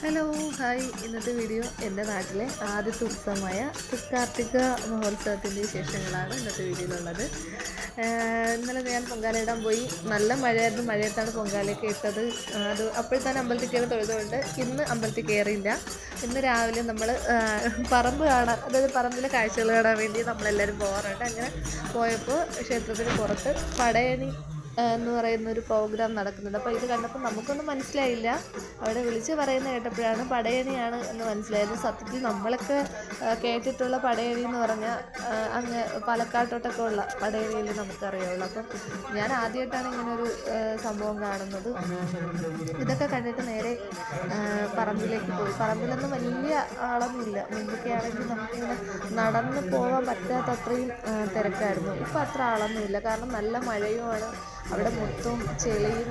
Hello hi ഇന്നത്തെ video എന്റെ നാട്ടിലെ ആദ്യത്തെ ഉത്സവമായ തൃക്കാർത്തിക മഹോത്സവത്തിന്റെ വിശേഷങ്ങളാണ് ഇന്നത്തെ വീഡിയോയിലുള്ളത് ഇന്നലെ ഞാൻ പൊങ്കാലയിടാൻ പോയി. നല്ല മഴയായിരുന്നു. മഴയത്താണ് പൊങ്കാലയൊക്കെ ഇട്ടത്. അത് അപ്പോൾ തന്നെ അമ്പലത്തിൽ കയറി തൊഴുതുകൊണ്ട് ഇന്ന് അമ്പലത്തിൽ കയറിയില്ല. ഇന്ന് രാവിലെ നമ്മൾ പറമ്പ് കാണാൻ അതായത് പറമ്പിലെ കാഴ്ചകൾ കാണാൻ വേണ്ടി നമ്മളെല്ലാവരും പോകാറുണ്ട്. അങ്ങനെ പോയപ്പോൾ ക്ഷേത്രത്തിന് പുറത്ത് പടയണി എന്ന് പറയുന്ന ഒരു പ്രോഗ്രാം നടക്കുന്നുണ്ട്. അപ്പോൾ ഇത് കണ്ടപ്പോൾ നമുക്കൊന്നും മനസ്സിലായില്ല. അവിടെ വിളിച്ച് പറയുന്ന കേട്ടപ്പോഴാണ് പടയണിയാണ് എന്ന് മനസ്സിലായത്. സത്യത്തിൽ നമ്മളൊക്കെ കേട്ടിട്ടുള്ള പടയണി എന്ന് പറഞ്ഞാൽ അങ്ങ് പാലക്കാട്ടോട്ടൊക്കെ ഉള്ള പടയണിയിൽ നമുക്കറിയാവുള്ളൂ. അപ്പം ഞാൻ ആദ്യമായിട്ടാണ് ഇങ്ങനൊരു സംഭവം കാണുന്നത്. ഇതൊക്കെ കണ്ടിട്ട് നേരെ പറമ്പിലേക്ക് പോയി. പറമ്പിലൊന്നും വലിയ ആളൊന്നുമില്ല. മുമ്പൊക്കെ ആണെങ്കിൽ നമുക്കിങ്ങനെ നടന്ന് പോകാൻ പറ്റാത്തത്രയും തിരക്കായിരുന്നു. ഇപ്പം അത്ര ആളൊന്നുമില്ല. കാരണം നല്ല മഴയുമാണ്. അവിടെ മൊത്തവും ചെളിയും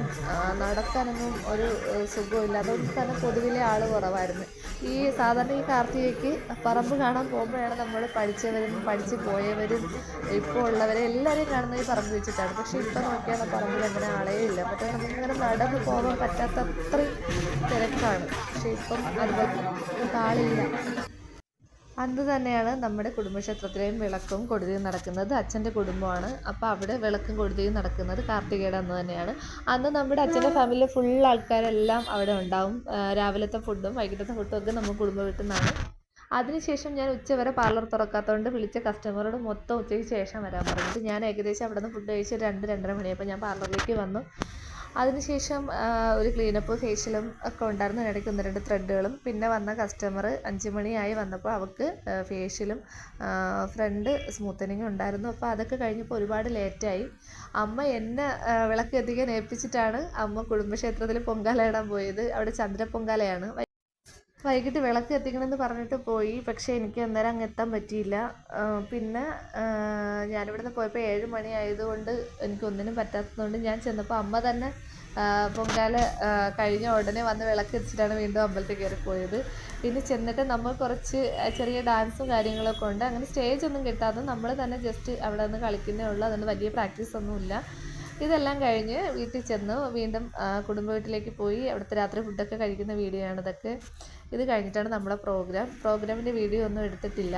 നടക്കാനൊന്നും ഒരു സുഖമില്ല അതുകൊണ്ട് തന്നെ പൊതുവിലെ ആൾ കുറവായിരുന്നു. ഈ സാധാരണ ഈ കാർത്തികയ്ക്ക് പറമ്പ് കാണാൻ പോകുമ്പോഴാണ് നമ്മൾ പഠിച്ചവരും പഠിച്ച് പോയവരും ഇപ്പോൾ ഉള്ളവരെ എല്ലാവരെയും കാണുന്നത് ഈ പറമ്പ് വെച്ചിട്ടാണ്. പക്ഷേ ഇപ്പം നോക്കിയാൽ ആ പറമ്പിൽ അങ്ങനെ ആളേ ഇല്ല. മറ്റേ നമുക്കിങ്ങനെ നടന്ന് പോകാൻ പറ്റാത്ത അത്രയും തിരക്കാണ്. പക്ഷേ ഇപ്പം അതുപോലെ ആളില്ല അന്ന് തന്നെയാണ് നമ്മുടെ കുടുംബക്ഷേത്രത്തിലെയും വിളക്കും കൊടുതിയും നടക്കുന്നത്. അച്ഛന്റെ കുടുംബമാണ്. അപ്പോൾ അവിടെ വിളക്കും കൊടുതിയും നടക്കുന്നത് കാർത്തികയുടെ അന്ന് തന്നെയാണ്. അന്ന് നമ്മുടെ അച്ഛന്റെ ഫാമിലിയിലെ ഫുൾ ആൾക്കാരെല്ലാം അവിടെ ഉണ്ടാവും. രാവിലത്തെ ഫുഡും വൈകിട്ടത്തെ ഫുഡും ഒക്കെ നമ്മൾ കുടുംബ വീട്ടിൽ നിന്നാണ്. അതിനുശേഷം ഞാൻ ഉച്ചവരെ പാർലർ തുറക്കാത്തതുകൊണ്ട് വിളിച്ച കസ്റ്റമറോട് മൊത്തം ഉച്ചയ്ക്ക് ശേഷം വരാൻ പറഞ്ഞിട്ട് ഞാൻ ഏകദേശം അവിടെ നിന്ന് ഫുഡ് കഴിച്ച് രണ്ട് രണ്ടര മണിയായപ്പോൾ ഞാൻ പാർലറിലേക്ക് വന്നു. അതിനുശേഷം ഒരു ക്ലീനപ്പ് ഫേഷ്യലും ഒക്കെ ഉണ്ടായിരുന്നു. ഇടയ്ക്ക് ഒന്ന് രണ്ട് ത്രെഡുകളും പിന്നെ വന്ന കസ്റ്റമർ അഞ്ച് മണിയായി വന്നപ്പോൾ അവൾക്ക് ഫേഷ്യലും ഫ്രണ്ട് സ്മൂത്തനിങ്ങും ഉണ്ടായിരുന്നു. അപ്പോൾ അതൊക്കെ കഴിഞ്ഞപ്പോൾ ഒരുപാട് ലേറ്റായി അമ്മ എന്നെ വിളക്ക് ഏൽപ്പിച്ചിട്ടാണ് അമ്മ കുടുംബക്ഷേത്രത്തിൽ പൊങ്കാല ഇടാൻ പോയത്. അവിടെ ചന്ദ്രപ്പൊങ്കാലയാണ്. വൈകിട്ട് വിളക്ക് എത്തിക്കണമെന്ന് പറഞ്ഞിട്ട് പോയി. പക്ഷേ എനിക്ക് അന്നേരം അങ്ങ് എത്താൻ പറ്റിയില്ല. പിന്നെ ഞാനിവിടുന്ന് പോയപ്പോൾ ഏഴ് മണി ആയതുകൊണ്ട് എനിക്കൊന്നിനും പറ്റാത്തതുകൊണ്ട് ഞാൻ ചെന്നപ്പോൾ അമ്മ തന്നെ പൊങ്കാല കഴിഞ്ഞ ഉടനെ വന്ന് വിളക്ക് എത്തിച്ചിട്ടാണ് വീണ്ടും അമ്പലത്തിൽ കയറി പോയത്. പിന്നെ ചെന്നിട്ട് നമ്മൾ കുറച്ച് ചെറിയ ഡാൻസും കാര്യങ്ങളൊക്കെ ഉണ്ട്. അങ്ങനെ സ്റ്റേജ് ഒന്നും കിട്ടാതെ നമ്മൾ തന്നെ ജസ്റ്റ് അവിടെ നിന്ന് കളിക്കുന്നേ ഉള്ളൂ. അതുകൊണ്ട് വലിയ പ്രാക്ടീസ് ഒന്നുമില്ല. ഇതെല്ലാം കഴിഞ്ഞ് വീട്ടിൽ ചെന്ന് വീണ്ടും കുടുംബ വീട്ടിലേക്ക് പോയി അവിടുത്തെ രാത്രി ഫുഡൊക്കെ കഴിക്കുന്ന വീഡിയോ ആണ് ഇതൊക്കെ. ഇത് കഴിഞ്ഞിട്ടാണ് നമ്മളെ പ്രോഗ്രാം. പ്രോഗ്രാമിന്റെ വീഡിയോ ഒന്നും എടുത്തിട്ടില്ല.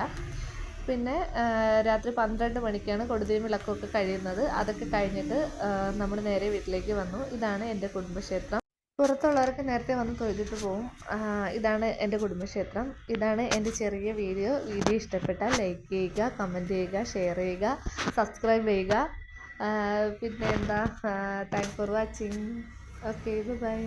പിന്നെ രാത്രി പന്ത്രണ്ട് മണിക്കാണ് കൊടുതിയും വിളക്കൊക്കെ കഴിയുന്നത്. അതൊക്കെ കഴിഞ്ഞിട്ട് നമ്മൾ നേരെ വീട്ടിലേക്ക് വന്നു. ഇതാണ് എന്റെ കുടുംബക്ഷേത്രം. പുറത്തുള്ളവർക്ക് നേരത്തെ വന്ന് തൊഴുതിട്ട് പോവും. ഇതാണ് എന്റെ കുടുംബക്ഷേത്രം. ഇതാണ് എന്റെ ചെറിയ വീഡിയോ. വീഡിയോ ഇഷ്ടപ്പെട്ടാൽ ലൈക്ക് ചെയ്യുക കമന്റ് ചെയ്യുക ഷെയർ ചെയ്യുക സബ്സ്ക്രൈബ് ചെയ്യുക. പിന്നെ എന്താ? Thank for watching okay bye